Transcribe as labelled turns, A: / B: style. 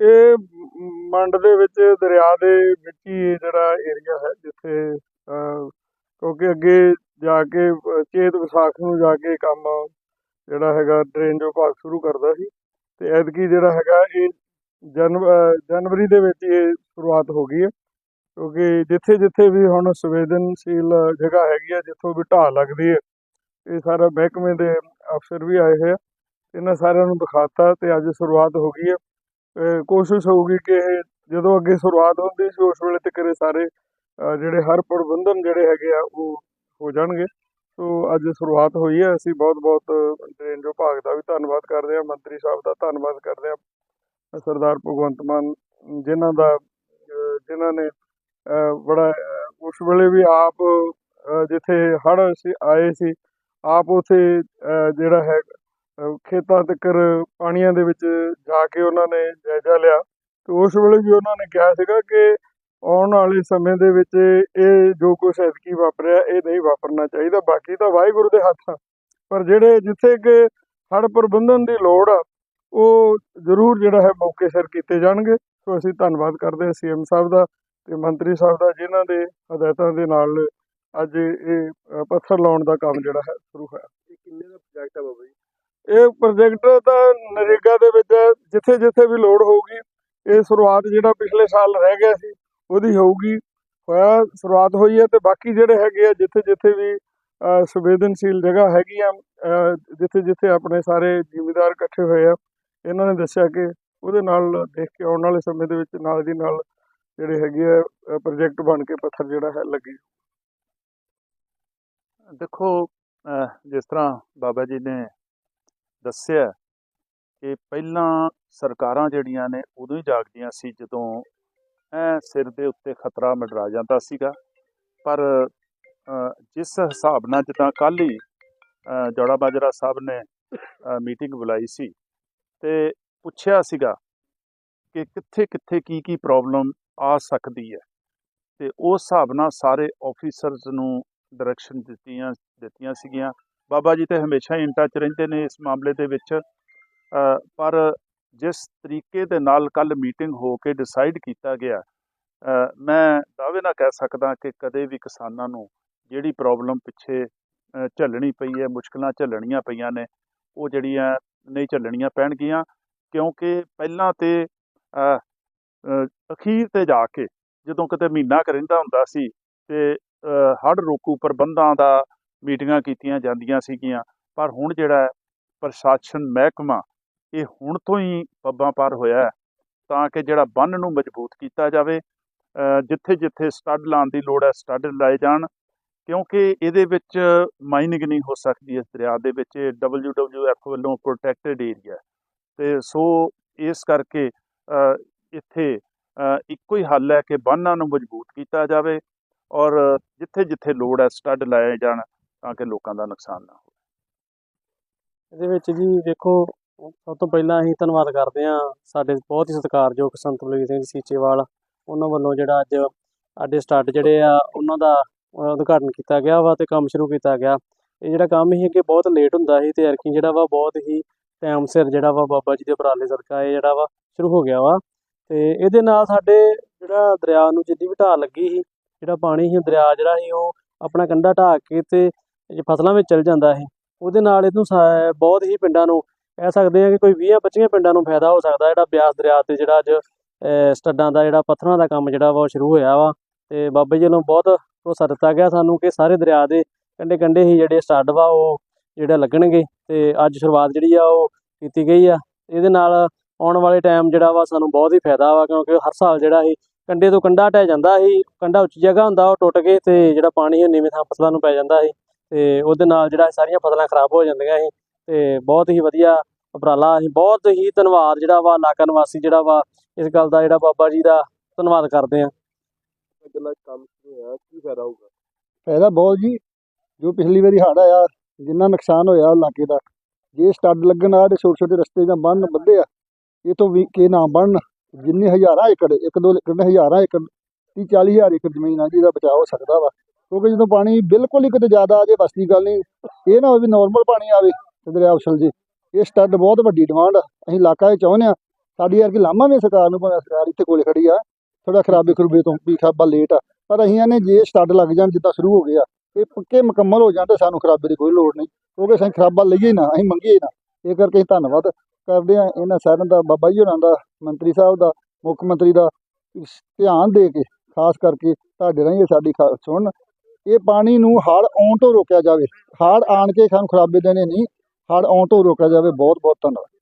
A: ਇਹ ਮੰਡ ਦੇ ਵਿੱਚ ਦਰਿਆ ਦੇ ਵਿੱਚ ਹੀ ਜਿਹੜਾ ਏਰੀਆ ਹੈ ਜਿੱਥੇ ਕਿਉਂਕਿ ਅੱਗੇ ਜਾ ਕੇ, ਚੇਤ ਵਿਸਾਖ ਨੂੰ ਜਾ ਕੇ ਕੰਮ ਜਿਹੜਾ ਹੈਗਾ ਡਰੇਨ ਜੋ ਭਾਗ ਸ਼ੁਰੂ ਕਰਦਾ ਸੀ ਤੇ ਐਤਕੀ ਜਿਹੜਾ ਹੈਗਾ ਇਹ ਜਨ ਜਨਵਰੀ ਦੇ ਵਿੱਚ ਇਹ ਸ਼ੁਰੂਆਤ ਹੋ ਗਈ ਹੈ। ਕਿਉਂਕਿ ਜਿੱਥੇ ਜਿੱਥੇ ਵੀ ਹੁਣ ਸੰਵੇਦਨਸ਼ੀਲ ਜਗ੍ਹਾ ਹੈਗੀ ਆ ਜਿੱਥੋਂ ਵੀ ਢਾਹ ਲੱਗਦੀ ਹੈ, ਇਹ ਸਾਰਾ ਮਹਿਕਮੇ ਦੇ ਅਫਸਰ ਵੀ ਆਏ ਹੋਏ ਆ। ਇਹਨਾਂ ਸਾਰਿਆਂ ਨੂੰ ਦਿਖਾਤਾ ਤੇ ਅੱਜ ਸ਼ੁਰੂਆਤ ਹੋ ਗਈ ਹੈ। ਕੋਸ਼ਿਸ਼ ਹੋਊਗੀ ਕਿ ਇਹ ਜਦੋਂ ਅੱਗੇ ਸ਼ੁਰੂਆਤ ਹੁੰਦੀ ਸੀ, ਉਸ ਵੇਲੇ ਤੱਕ ਇਹ ਸਾਰੇ ਜਿਹੜੇ ਹਰ ਪ੍ਰਬੰਧਨ ਜਿਹੜੇ ਹੈਗੇ ਆ, ਉਹ ਹੋ ਜਾਣਗੇ। ਸੋ ਅੱਜ ਸ਼ੁਰੂਆਤ ਹੋਈ ਹੈ। ਅਸੀਂ ਬਹੁਤ ਬਹੁਤ ਡਰੇਨ ਵਿਭਾਗ ਦਾ ਵੀ ਧੰਨਵਾਦ ਕਰਦੇ ਹਾਂ। ਮੰਤਰੀ ਸਾਹਿਬ ਦਾ ਧੰਨਵਾਦ ਕਰਦੇ ਹਾਂ। ਸਰਦਾਰ ਭਗਵੰਤ ਮਾਨ ਜਿਨ੍ਹਾਂ ਦਾ, ਅਹ ਜਿਨ੍ਹਾਂ ਨੇ ਬੜਾ, ਉਸ ਵੇਲੇ ਵੀ ਆਪ ਜਿੱਥੇ ਹੜ੍ਹ ਸੀ, ਆਏ ਸੀ, ਆਪ ਉਥੇ ਜਿਹੜਾ ਹੈ ਖੇਤਾਂ ਤੱਕ ਪਾਣੀਆਂ ਦੇ ਵਿੱਚ ਜਾ ਕੇ ਉਹਨਾਂ ਨੇ ਜਾਇਜ਼ਾ ਲਿਆ। ਤੇ ਉਸ ਵੇਲੇ ਵੀ ਉਹਨਾਂ ਨੇ ਕਿਹਾ ਸੀਗਾ ਕਿ ਆਉਣ ਵਾਲੇ ਸਮੇਂ ਦੇ ਵਿੱਚ ਇਹ ਜੋ ਕੁਝ ਐਤਕੀ ਵਾਪਰਿਆ, ਇਹ ਨਹੀਂ ਵਾਪਰਨਾ ਚਾਹੀਦਾ। ਬਾਕੀ ਤਾਂ ਵਾਹਿਗੁਰੂ ਦੇ ਹੱਥ ਆ। ਪਰ ਜਿਹੜੇ ਜਿੱਥੇ ਕਿ ਹੜ੍ਹ ਪ੍ਰਬੰਧਨ ਦੀ ਲੋੜ ਆ, ਉਹ ਜ਼ਰੂਰ ਜਿਹੜਾ ਹੈ ਮੌਕੇ ਸਿਰ ਕੀਤੇ ਜਾਣਗੇ। ਸੋ ਅਸੀਂ ਧੰਨਵਾਦ ਕਰਦੇ ਹਾਂ ਸੀਐਮ ਸਾਹਿਬ ਦਾ ਤੇ ਮੰਤਰੀ ਸਾਹਿਬ ਦਾ, ਜਿਨ੍ਹਾਂ ਦੇ ਹਦਾਇਤਾਂ ਦੇ ਨਾਲ ਅੱਜ ਇਹ ਪੱਥਰ ਲਾਉਣ ਦਾ ਕੰਮ ਜਿਹੜਾ ਹੈ ਸ਼ੁਰੂ ਹੋਇਆ।
B: ਇਹ ਕਿੰਨੇ ਦਾ ਪ੍ਰੋਜੈਕਟ ਆ ਬਾਬਾ ਜੀ?
A: ਇਹ ਪ੍ਰੋਜੈਕਟ ਤਾਂ ਨਰੇਗਾ ਦੇ ਵਿੱਚ ਜਿੱਥੇ ਜਿੱਥੇ ਵੀ ਲੋੜ ਹੋਊਗੀ, ਇਹ ਸ਼ੁਰੂਆਤ ਜਿਹੜਾ ਪਿਛਲੇ ਸਾਲ ਰਹਿ ਗਿਆ ਸੀ, ਉਹਦੀ ਹੋਊਗੀ। ਹੋਇਆ, ਸ਼ੁਰੂਆਤ ਹੋਈ ਹੈ ਤੇ ਬਾਕੀ ਜਿਹੜੇ ਹੈਗੇ ਆ, ਜਿੱਥੇ ਜਿੱਥੇ ਵੀ ਸੰਵੇਦਨਸ਼ੀਲ ਜਗ੍ਹਾ ਹੈਗੀ ਆ ਜਿੱਥੇ ਜਿੱਥੇ ਆਪਣੇ ਸਾਰੇ ਜ਼ਿਮੀਦਾਰ ਇਕੱਠੇ ਹੋਏ ਆ, ਇਹਨਾਂ ਨੇ ਦੱਸਿਆ ਕਿ ਉਹਦੇ ਨਾਲ ਦੇਖ ਕੇ ਆਉਣ ਵਾਲੇ ਸਮੇਂ ਦੇ ਵਿੱਚ ਨਾਲ ਦੀ ਨਾਲ ਜਿਹੜੇ ਹੈਗੇ ਆ ਪ੍ਰੋਜੈਕਟ ਬਣ ਕੇ ਪੱਥਰ ਜਿਹੜਾ ਹੈ ਲੱਗੇ।
B: ਦੇਖੋ ਜਿਸ ਤਰ੍ਹਾਂ ਬਾਬਾ ਜੀ ਨੇ ਦੱਸਿਆ ਕਿ ਪਹਿਲਾਂ ਸਰਕਾਰਾਂ ਜਿਹੜੀਆਂ ਨੇ ਉਦੋਂ ਹੀ ਜਾਗਦੀਆਂ ਸੀ ਜਦੋਂ ਐ ਸਿਰ ਦੇ ਉੱਤੇ ਖਤਰਾ ਮੰਡਰਾ ਜਾਂਦਾ ਸੀਗਾ। ਪਰ ਜਿਸ ਹਿਸਾਬ ਨਾਲ ਜਿੱਦਾਂ ਕੱਲ੍ਹ ਹੀ ਜੋੜਾ ਬਾਜਰਾ ਸਾਹਿਬ ਨੇ ਮੀਟਿੰਗ ਬੁਲਾਈ ਸੀ ਤੇ ਪੁੱਛਿਆ ਸੀਗਾ ਕਿ ਕਿੱਥੇ ਕਿੱਥੇ ਕੀ ਕੀ ਪ੍ਰੋਬਲਮ ਆ ਸਕਦੀ ਹੈ। ਤੇ ਉਸ ਹਿਸਾਬ ਨਾਲ ਸਾਰੇ ਆਫੀਸਰਸ ਨੂੰ ਡਾਇਰੈਕਸ਼ਨ ਦਿੱਤੀਆਂ ਦਿੱਤੀਆਂ ਸੀਗੀਆਂ ਬਾਬਾ ਜੀ ਤੇ ਹਮੇਸ਼ਾ ਹੀ ਇਨ ਟੱਚ ਰਹਿੰਦੇ ਨੇ ਇਸ ਮਾਮਲੇ ਦੇ ਵਿੱਚ। ਪਰ ਜਿਸ ਤਰੀਕੇ ਦੇ ਨਾਲ ਕੱਲ ਮੀਟਿੰਗ ਹੋ ਕੇ ਡਿਸਾਈਡ ਕੀਤਾ ਗਿਆ ਮੈਂ ਦਾਅਵੇ ਨਾਲ ਕਹਿ ਸਕਦਾ ਕਿ ਕਦੇ ਵੀ ਕਿਸਾਨਾਂ ਨੂੰ ਜਿਹੜੀ ਪ੍ਰੋਬਲਮ ਪਿੱਛੇ ਝੱਲਣੀ ਪਈ ਹੈ ਮੁਸ਼ਕਲਾਂ ਝੱਲਣੀਆਂ ਪਈਆਂ ਨੇ ਉਹ ਜਿਹੜੀਆਂ ਨਹੀਂ ਝੱਲਣੀਆਂ ਪੈਣਗੀਆਂ ਕਿਉਂਕਿ ਪਹਿਲਾਂ ਤੇ ਅਖੀਰ ਤੇ ਜਾ ਕੇ ਜਦੋਂ ਕਿਤੇ ਮਹੀਨਾ ਕੁ ਰਹਿੰਦਾ ਹੁੰਦਾ ਸੀ ਤੇ ਅ, ਹੜ੍ਹ ਰੋਕੂ ਪ੍ਰਬੰਧਾਂ ਦਾ ਮੀਟਿੰਗਾਂ ਕੀਤੀਆਂ ਜਾਂਦੀਆਂ ਸੀਗੀਆਂ, ਪਰ ਹੁਣ ਜਿਹੜਾ ਪ੍ਰਸ਼ਾਸਨ ਮਹਿਕਮਾ ਇਹ ਹੁਣ ਤੋਂ ਹੀ ਪੱਬਾਂ ਪਾਰ ਹੋਇਆ ਤਾਂ ਕਿ ਜਿਹੜਾ ਬੰਨ ਨੂੰ ਮਜ਼ਬੂਤ ਕੀਤਾ ਜਾਵੇ ਜਿੱਥੇ ਜਿੱਥੇ ਸਟੱਡ ਲਾਉਣ ਦੀ ਲੋੜ ਹੈ ਸਟੱਡ ਲਾਏ ਜਾਣ, ਕਿਉਂਕਿ ਇਹਦੇ ਵਿੱਚ ਮਾਈਨਿੰਗ ਨਹੀਂ ਹੋ ਸਕਦੀ ਇਸ ਦਰਿਆ ਦੇ ਵਿੱਚ, ਇਹ WWF ਵੱਲੋਂ ਪ੍ਰੋਟੈਕਟਡ ਏਰੀਆ ਤੇ ਸੋ ਇਸ ਕਰਕੇ ਇੱਥੇ ਇੱਕੋ ਹੀ ਹੱਲ ਹੈ ਕਿ ਬੰਨਾਂ ਨੂੰ ਮਜ਼ਬੂਤ ਕੀਤਾ ਜਾਵੇ ਔਰ ਜਿੱਥੇ ਜਿੱਥੇ ਲੋੜ ਹੈ ਸਟੱਡ ਲਾਏ ਜਾਣ ਤਾਂ ਕਿ ਲੋਕਾਂ ਦਾ ਨੁਕਸਾਨ ਨਾ ਹੋਵੇ।
C: ਇਹਦੇ ਵਿੱਚ ਜੀ ਦੇਖੋ, ਸਭ ਤੋਂ ਪਹਿਲਾਂ ਅਸੀਂ ਧੰਨਵਾਦ ਕਰਦੇ ਹਾਂ ਸਾਡੇ ਬਹੁਤ ਹੀ ਸਤਿਕਾਰਯੋਗ ਸੰਤ ਬਲਵੀਰ ਸਿੰਘ ਸੀਚੇਵਾਲ। ਉਹਨਾਂ ਵੱਲੋਂ ਜਿਹੜਾ ਅੱਜ ਸਾਡੇ ਸਟੱਡ ਜਿਹੜੇ ਆ, ਉਹਨਾਂ ਦਾ ਉਦਘਾਟਨ ਕੀਤਾ ਗਿਆ ਵਾ ਤੇ ਕੰਮ ਸ਼ੁਰੂ ਕੀਤਾ ਗਿਆ। ਇਹ ਜਿਹੜਾ ਕੰਮ ਸੀ, ਅੱਗੇ ਬਹੁਤ ਲੇਟ ਹੁੰਦਾ ਸੀ ਤੇ ਅਰਕੀ ਜਿਹੜਾ ਵਾ ਬਹੁਤ ਹੀ ਟਾਈਮ ਸਿਰ ਜਿਹੜਾ ਵਾ ਬਾਬਾ ਜੀ ਦੇ ਉਪਰਾਲੇ ਸਦਕਾ ਇਹ ਜਿਹੜਾ ਵਾ ਸ਼ੁਰੂ ਹੋ ਗਿਆ ਵਾ। ਤੇ ਇਹਦੇ ਨਾਲ ਸਾਡੇ ਜਿਹੜਾ ਦਰਿਆ ਨੂੰ ਜਿੱਦੀ ਵੀ ਢਾਹ ਲੱਗੀ ਸੀ, ਜਿਹੜਾ ਪਾਣੀ ਸੀ, ਦਰਿਆ ਜਿਹੜਾ ਸੀ ਉਹ ਆਪਣਾ ਕੰਢਾ ਢਾਹ ਕੇ ਤੇ ਫਸਲਾਂ ਵਿੱਚ ਚਲ ਜਾਂਦਾ ਸੀ ਉਹਦੇ ਨਾਲ ਇਹਨੂੰ ਸਾ- ਬਹੁਤ ਹੀ ਪਿੰਡਾਂ ਨੂੰ ਕਹਿ ਸਕਦੇ ਆ ਕਿ ਕੋਈ 20 25 ਪਿੰਡਾਂ ਨੂੰ ਫਾਇਦਾ ਹੋ ਸਕਦਾ, ਜਿਹੜਾ ਬਿਆਸ ਦਰਿਆ ਤੇ ਜਿਹੜਾ ਅੱਜ ਸਟੱਡਾਂ ਦਾ ਜਿਹੜਾ ਪੱਥਰਾਂ ਦਾ ਕੰਮ ਜਿਹੜਾ ਵਾ ਉਹ ਸ਼ੁਰੂ ਹੋਇਆ ਵਾ, ਤੇ ਬਾਬਾ ਜੀ ਵੱਲੋਂ ਬਹੁਤ ਭਰੋਸਾ ਦਿੱਤਾ ਗਿਆ ਸਾਨੂੰ ਕਿ ਸਾਰੇ ਦਰਿਆ ਦੇ ਕੰਢੇ ਕੰਢੇ ਹੀ ਜਿਹੜੇ ਸਟੱਡ ਵਾ ਉਹ ਜਿਹੜਾ ਲੱਗਣਗੇ, ਤੇ ਅੱਜ ਸ਼ੁਰੂਆਤ ਜਿਹੜੀ ਆ ਉਹ ਕੀਤੀ ਗਈ ਆ, ਇਹਦੇ ਨਾਲ ਆਉਣ ਵਾਲੇ ਟਾਈਮ ਜਿਹੜਾ ਵਾ ਸਾਨੂੰ ਬਹੁਤ ਹੀ ਫਾਇਦਾ ਵਾ, ਕਿਉਂਕਿ ਹਰ ਸਾਲ ਜਿਹੜਾ ਸੀ ਕੰਢੇ ਤੋਂ ਕੰਢਾ ਢਹਿ ਜਾਂਦਾ ਸੀ ਕੰਢਾ ਉੱਚੀ ਜਗ੍ਹਾ ਹੁੰਦਾ, ਉਹ ਟੁੱਟ ਕੇ ਤੇ ਜਿਹੜਾ ਪਾਣੀ ਉਹ ਨੀਵੇਂ ਥਾਂ ਫਸਲਾਂ ਨੂੰ ਪੈ ਜਾਂਦਾ ਸੀ ਤੇ ਉਹਦੇ ਨਾਲ ਜਿਹੜਾ ਸਾਰੀਆਂ ਫਸਲਾਂ ਖਰਾਬ ਹੋ ਜਾਂਦੀਆਂ ਸੀ ਤੇ ਬਹੁਤ ਹੀ ਵਧੀਆ ਉਪਰਾਲਾ ਅਸੀਂ ਬਹੁਤ ਹੀ ਧੰਨਵਾਦ ਜਿਹੜਾ ਵਾ ਇਲਾਕਾ ਨਿਵਾਸੀ ਜਿਹੜਾ ਵਾ ਇਸ ਗੱਲ ਦਾ ਜਿਹੜਾ ਬਾਬਾ ਜੀ ਦਾ ਧੰਨਵਾਦ ਕਰਦੇ ਆ
B: ਗੱਲਾਂ ਕੰਮ ਸ਼ੁਰੂ ਹੋਇਆ ਕੀ ਫਾਇਦਾ ਹੋਊਗਾ?
D: ਫਾਇਦਾ ਬਹੁਤ ਜੀ। ਜੋ ਪਿਛਲੀ ਵਾਰੀ ਹੜ੍ਹ ਆਇਆ ਜਿੰਨਾ ਨੁਕਸਾਨ ਹੋਇਆ ਇਲਾਕੇ ਦਾ ਜੇ ਸਟੱਡ ਲੱਗਣ ਆ ਤੇ ਛੋਟੇ ਛੋਟੇ ਰਸਤੇ ਜਾਂ ਬੰਨ ਵੱਧੇ ਆ ਇਹ ਤੋਂ ਵੀ ਕੇ ਨਾ ਬਣਨ ਜਿੰਨੇ ਹਜ਼ਾਰਾਂ ਏਕੜ ਇੱਕ ਦੋ ਏਕੜ ਹਜ਼ਾਰਾਂ ਏਕੜ ਤੀਹ ਚਾਲੀ ਹਜ਼ਾਰ ਏਕੜ ਜ਼ਮੀਨ ਆ ਜਿਹਦਾ ਬਚਾਅ ਹੋ ਸਕਦਾ ਵਾ। ਕਿਉਂਕਿ ਜਦੋਂ ਪਾਣੀ ਬਿਲਕੁਲ ਹੀ ਕਿਤੇ ਜ਼ਿਆਦਾ ਆ ਜੇ ਬਸ ਦੀ ਗੱਲ ਨਹੀਂ। ਇਹ ਨਾ ਹੋਵੇ ਵੀ ਨਾਰਮਲ ਪਾਣੀ ਆਵੇ ਤੇ ਦਰਿਆ ਉਛਲ ਜੇ। ਇਹ ਸਟੱਡ ਬਹੁਤ ਵੱਡੀ ਡਿਮਾਂਡ ਆ। ਅਸੀਂ ਇਲਾਕਾ 'ਚ ਚਾਹੁੰਦੇ ਆ ਸਾਡੀ ਯਾਰ ਕਿ ਲਾਮਾ ਵੀ ਸਰਕਾਰ ਨੂੰ, ਭਾਵੇਂ ਸਰਕਾਰ ਇੱਥੇ ਕੋਲੇ ਖੜੀ ਆ। ਥੋੜਾ ਖਰਾਬੇ ਖਰੂਬੇ ਤੋਂ ਵੀ ਖਾਬਾ ਲੇਟ ਆ। ਪਰ ਅਸੀਂ ਨੇ ਜੇ ਸਟੱਡ ਲੱਗ ਜਾਣ, ਜਿੱਦਾਂ ਸ਼ੁਰੂ ਹੋ ਗਿਆ ਇਹ ਪੱਕੇ ਮੁਕੰਮਲ ਹੋ ਜਾਣ ਤੇ ਸਾਨੂੰ ਖਰਾਬੇ ਦੀ ਕੋਈ ਲੋੜ ਨਹੀਂ। ਕਿਉਂਕਿ ਅਸੀਂ ਖਰਾਬਾ ਲਈਏ ਨਾ, ਅਸੀਂ ਮੰਗੀਏ ਨਾ। ਇਹ ਕਰਕੇ ਅਸੀਂ ਧੰਨਵਾਦ ਕਰਦੇ ਆ ਇਹਨਾਂ ਸਾਰਿਆਂ ਦਾ, ਬਾਬਾ ਜੀ ਹੋਰਾਂ ਦਾ, ਮੰਤਰੀ ਸਾਹਿਬ ਦਾ, ਮੁੱਖ ਮੰਤਰੀ ਦਾ। ਧਿਆਨ ਦੇ ਕੇ, ਖਾਸ ਕਰਕੇ ਤੁਹਾਡੇ ਰਾਹੀਂ ਸਾਡੀ ਖਾ- ਸੁਣਨ ਇਹ ਪਾਣੀ ਨੂੰ ਹੜ੍ਹ ਆਉਣ ਤੋਂ ਰੋਕਿਆ ਜਾਵੇ। ਹੜ੍ਹ ਆਣ ਕੇ ਸਾਨੂੰ ਖਰਾਬੇ ਦੇਣੇ ਨਹੀਂ। ਹੜ੍ਹ ਆਉਣ ਤੋਂ ਰੋਕਿਆ ਜਾਵੇ। ਬਹੁਤ ਬਹੁਤ ਧੰਨਵਾਦ।